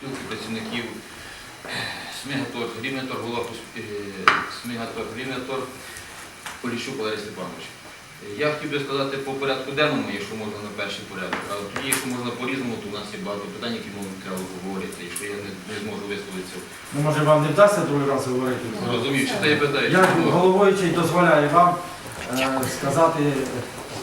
спілки працівників Смігатор, Рівнетор, голова е, Смігатор, Рівнетор, Поліщук Валерій Степанович. Я хотів би сказати по порядку денному, якщо можна на перший порядок, а тоді, якщо можна по-різному, то у нас є багато питань, які можна треба обговорити, і що я не, не зможу висловитися. Ну, може вам не вдасться другий раз говорити? Розумію, чи ти питаєш? Я головуючий дозволяю вам е, сказати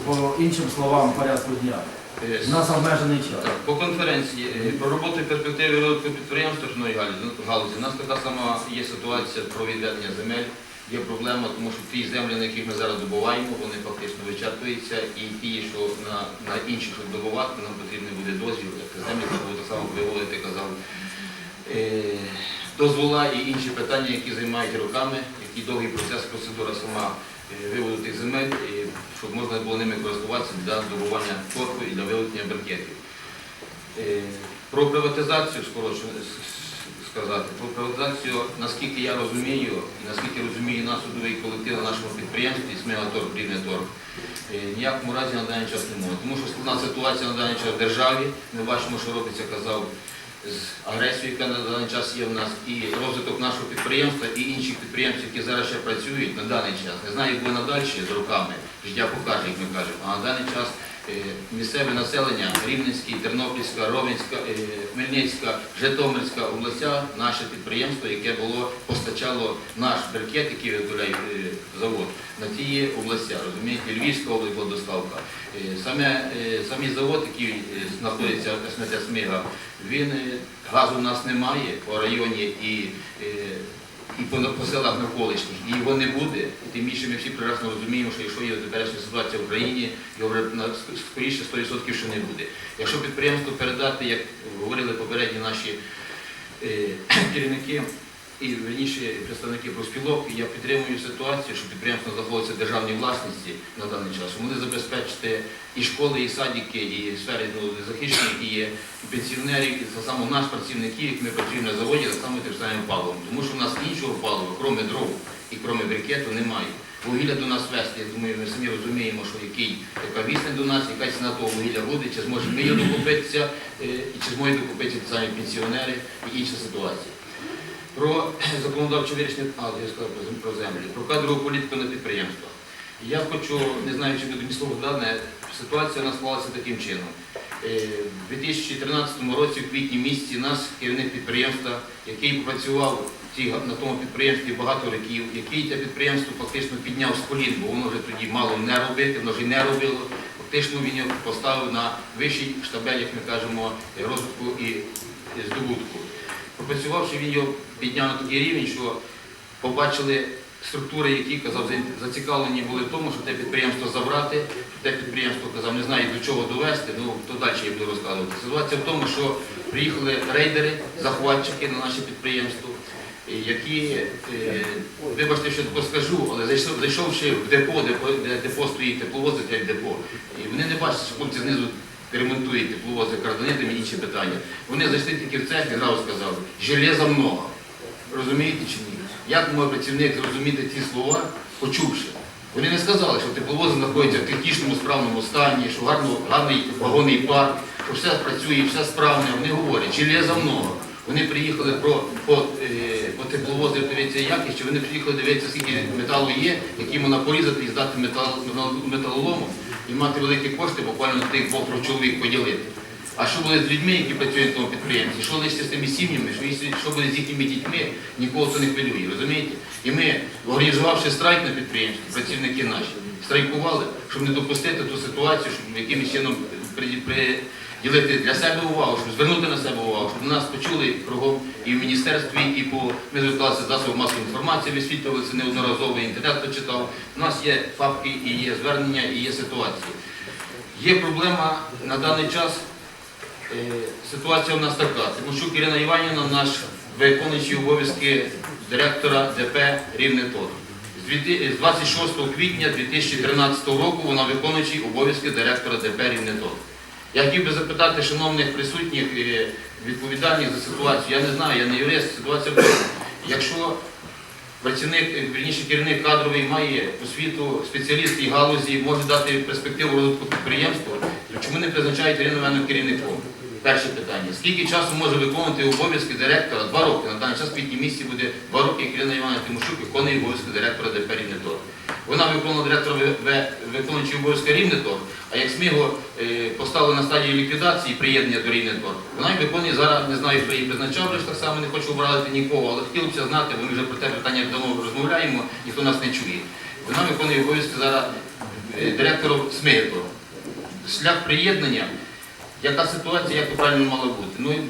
по іншим словам порядку дня. Е, У нас обмежений час. По конференції е, про роботу і перспективи розвитку підприємства галузі. ну, галузі. У нас така сама є ситуація про відведення земель. Є проблема, тому що ті землі, на яких ми зараз добуваємо, вони фактично вичерпуються, і ті, що на, на щоб добувати, нам потрібен буде дозвіл, як землі треба так само виводити, казав. Е, дозвола і інші питання, які займають роками, який довгий процес, процедура сама виводу тих земель, і щоб можна було ними користуватися для добування торфу і для виведення брикетів. Е, Про приватизацію скорочено с- с- сказати. Про приватизацію, наскільки я розумію, і наскільки розуміє нас судовий колектив на нашому підприємстві, Смілатор, Рівнетор, е, ніякому разі на даний час не може. Тому що складна ситуація на даний час в державі. Ми бачимо, що робиться, казав, з агресією, яка на даний час є в нас, і розвиток нашого підприємства, і інших підприємств, які зараз ще працюють на даний час. Не знаю, як буде надалі з роками, життя покаже, як ми кажемо, а на даний час місцеве населення Рівненський, Тернопільська, Ровенська, е, Хмельницька, Житомирська областя, наше підприємство, яке було постачало наш брикет, який виготовляє е, завод, на ті області, розумієте, Львівська область була доставка. Е, Саме, е, завод, який е, знаходиться СМТ Смига, він е, газу у нас немає по районі і, е, і по, селах навколишніх, і його не буде. І тим більше ми всі прекрасно розуміємо, що якщо є теперішня ситуація в Україні, його скоріше 100% що не буде. Якщо підприємство передати, як говорили попередні наші е, керівники і верніше представники профспілок, я підтримую ситуацію, що підприємство знаходиться в державній власності на даний час. Вони забезпечити і школи, і садики, і сфери ну, захищені, і пенсіонерів, і так само наш працівники, як ми працюємо на заводі, так само тим самим паливом. Тому що в нас іншого палива, крім дров і крім брикету, немає. Вугілля до нас вести, я думаю, ми самі розуміємо, що який, яка вісня до нас, яка ціна того вугілля буде, чи зможемо ми його докупитися, е, і чи зможуть докупитися самі пенсіонери і інша ситуація. Про законодавче вирішення, а я сказав про зем- про кадрову політику на підприємствах. Я хочу, не знаю, чи буде мені слово дане, ситуація у нас склалася таким чином. Е, У 2013 році, в квітні місяці, нас керівник підприємства, який працював на тому підприємстві багато років, який це підприємство фактично підняв з колін, бо воно вже тоді мало не робити, воно вже не робило. Фактично він його поставив на вищий штабель, як ми кажемо, розвитку і здобутку. Пропрацювавши, він його підняв на такий рівень, що побачили структури, які казав, зацікавлені були в тому, щоб те підприємство забрати, те підприємство казав, не знаю до чого довести, ну то далі я буду розказувати. Ситуація в тому, що приїхали рейдери, захватчики на наше підприємство, які, е, вибачте, що таке скажу, але зайшовши в депо, де, де депо стоїть тепловози, як депо, і вони не бачать, що хлопці знизу ремонтують тепловози кардонитами і інші питання. Вони зайшли тільки в цех і зразу сказали, железа много. Розумієте чи ні? Як може працівник зрозуміти ці слова, почувши? Вони не сказали, що тепловози знаходяться в технічному справному стані, що гарно, гарний вагонний парк, що все працює, все справне. Вони говорять, железа много. Вони приїхали про, по, е, по тепловози дивитися якість, що вони приїхали дивитися, скільки металу є, який можна порізати і здати метал, металолому і мати великі кошти, буквально з тих двох-трьох чоловік поділити. А що буде з людьми, які працюють на тому підприємстві? Що лише з тими сім'ями, що буде з їхніми дітьми, нікого це не хвилює, розумієте? І ми, організувавши страйк на підприємстві, працівники наші, страйкували, щоб не допустити ту ситуацію, щоб якимось чином при- приділити для себе увагу, щоб звернути на себе увагу, щоб нас почули кругом і в міністерстві, і по ми зверталися засобів масової інформації, висвітлювали це неодноразово, інтернет почитав. У нас є факти, і є звернення, і є ситуації. Є проблема на даний час. Е, Ситуація у нас така. Тимощук Ірина Іванівна, наш виконуючий обов'язки директора ДП Рівнетор. З дві- З 26 квітня 2013 року вона виконуючий обов'язки директора ДП Рівнетор. Я хотів би запитати шановних присутніх е, відповідальних за ситуацію. Я не знаю, я не юрист, ситуація в. Якщо працівник, е, вірніше керівник кадровий має освіту, спеціаліст і галузі, може дати перспективу розвитку підприємства, то чому не призначають Ірину Івановну керівником? Перше питання. Скільки часу може виконувати обов'язки директора? Два роки. На даний час в квітні місяці буде два роки, Ірина Івановна Тимошук виконує обов'язки директора ДП «Рівнетор». Вона виконувала директора В- В- виконуючий обов'язки Рівнетор, а як СМІГО е, поставили на стадію ліквідації приєднання до Рівнетор, вона виконує зараз, не знаю, хто її призначав, ж так само не хочу обрати нікого, але хотілося б знати, бо ми вже про те питання давно розмовляємо, ніхто нас не чує. Вона виконує обов'язки зараз е, директора СМІГО. Шлях приєднання, яка ситуація, як правильно мало бути. Ну,